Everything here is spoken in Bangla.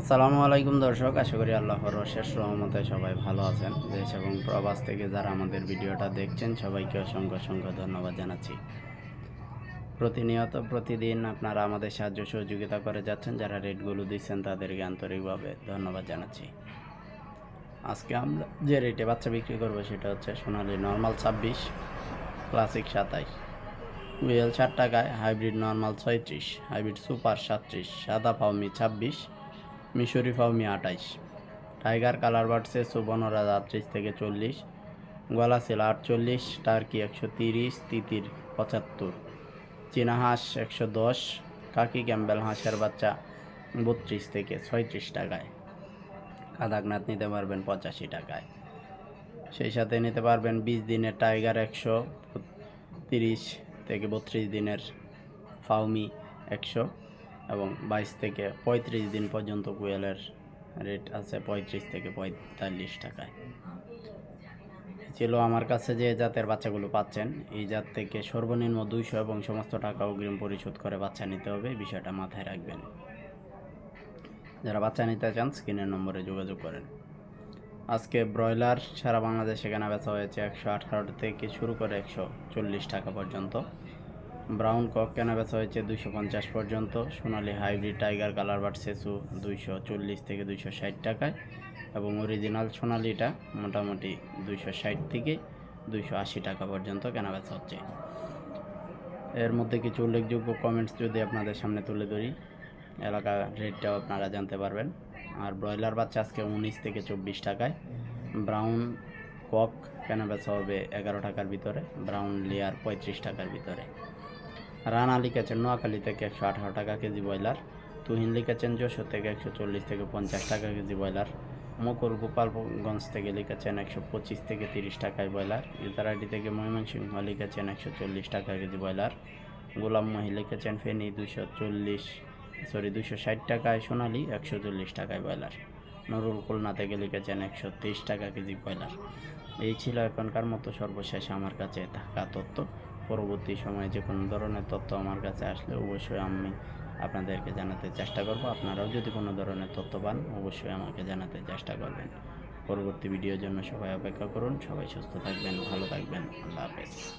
আসসালামু আলাইকুম দর্শক, আশা করি আল্লাহর শেষ রহমতে সবাই ভালো আছেন। দেশ এবং প্রবাস থেকে যারা আমাদের ভিডিওটা দেখছেন, সবাইকে অসংখ্য অসংখ্য ধন্যবাদ জানাচ্ছি। প্রতিনিয়ত প্রতিদিন আপনারা আমাদের সাহায্য সহযোগিতা করে যাচ্ছেন, যারা রেটগুলো দিচ্ছেন তাদেরকে আন্তরিকভাবে ধন্যবাদ জানাচ্ছি। আজকে আমরা যে রেটে বাচ্চা বিক্রি করব সেটা হচ্ছে সোনালি নর্মাল ছাব্বিশ, ক্লাসিক সাতাইশ, উইয়েল ষাট টাকায়, হাইব্রিড নর্মাল ছয়ত্রিশ, হাইব্রিড সুপার সাতত্রিশ, সাদা ফাউমি ছাব্বিশ মিশরি ফাউমি আঠাইশ টাইগার, কালার বাড়ছে সুবর্ণরাজ আটত্রিশ থেকে চল্লিশ, গলা সেল আটচল্লিশ, টার্কি একশো তিরিশ, তিতির পঁচাত্তর, চীনা হাঁস একশো দশ, কাকি ক্যাম্বেল হাঁসের বাচ্চা বত্রিশ থেকে ছয়ত্রিশ টাকায়। কাদাকনাথ নিতে পারবেন পঁচাশি টাকায়। সেই সাথে নিতে পারবেন বিশ দিনের টাইগার একশো, তিরিশ থেকে বত্রিশ দিনের ফাউমি একশো এবং বাইশ থেকে পঁয়ত্রিশ দিন পর্যন্ত কুয়েলের রেট আছে পঁয়ত্রিশ থেকে পঁয়তাল্লিশ টাকায়। ছিল আমার কাছে যে জাতের বাচ্চাগুলো পাচ্ছেন। এই জাত থেকে সর্বনিম্ন দুইশো এবং সমস্ত টাকা অগ্রিম পরিশোধ করে বাচ্চা নিতে হবে, বিষয়টা মাথায় রাখবেন। যারা বাচ্চা নিতে চান, স্ক্রিনের নম্বরে যোগাযোগ করেন। আজকে ব্রয়লার সারা বাংলাদেশে কেনা বেচা হয়েছে একশো আঠারো থেকে শুরু করে একশো চল্লিশ টাকা পর্যন্ত। ব্রাউন কক কেনা বেচা হয়েছে দুইশো পঞ্চাশ পর্যন্ত। Sonali hybrid tiger colour but সেসু দুইশো চল্লিশ থেকে দুইশো ষাট টাকায় এবং অরিজিনাল সোনালিটা মোটামুটি দুইশো ষাট থেকে দুইশো আশি টাকা পর্যন্ত কেনা বেচা হচ্ছে। এর মধ্যে কিছু উল্লেখযোগ্য কমেন্টস যদি আপনাদের সামনে তুলে ধরি, এলাকার রেটটাও আপনারা জানতে পারবেন। আর ব্রয়লার বাচ্চা আজকে উনিশ থেকে চব্বিশ টাকায়। ব্রাউন কক কেনা বেচা হবে এগারো টাকার ভিতরে, ব্রাউন লেয়ার পঁয়ত্রিশ টাকার ভিতরে। রানা লিখেছেন, নোয়াখালী থেকে একশো আঠারো টাকা কেজি ব্রয়লার, তুহিন লিখেছেন যশোর থেকে একশো চল্লিশ থেকে পঞ্চাশ টাকা কেজি ব্রয়লার, মকর গোপালগঞ্জ থেকে লিখেছেন একশো পঁচিশ থেকে তিরিশ টাকায় ব্রয়লার ইতারাডি থেকে ময়মনসিংহ লিখেছেন একশো চল্লিশ টাকা কেজি ব্রয়লার, গোলাম মহি লিখেছেন ফেনি দুশো চল্লিশ, সরি, দুশো ষাট টাকায় সোনালি, একশো চল্লিশ টাকায় ব্রয়লার, নুরুল খুলনা থেকে লিখেছেন একশো তেইশ টাকা কেজি ব্রয়লার। এই ছিল এখনকার মতো সর্বশেষ আমার কাছে থাকা তথ্য। পরবর্তী সময়ে যে কোনো ধরনের তথ্য আমার কাছে আসলে অবশ্যই আমি আপনাদেরকে জানাতে চেষ্টা করব। আপনারাও যদি কোনো ধরনের তথ্য পান, অবশ্যই আমাকে জানাতে চেষ্টা করবেন। পরবর্তী ভিডিওর জন্য সবাই অপেক্ষা করুন। সবাই সুস্থ থাকবেন, ভালো থাকবেন। আল্লাহ হাফেজ।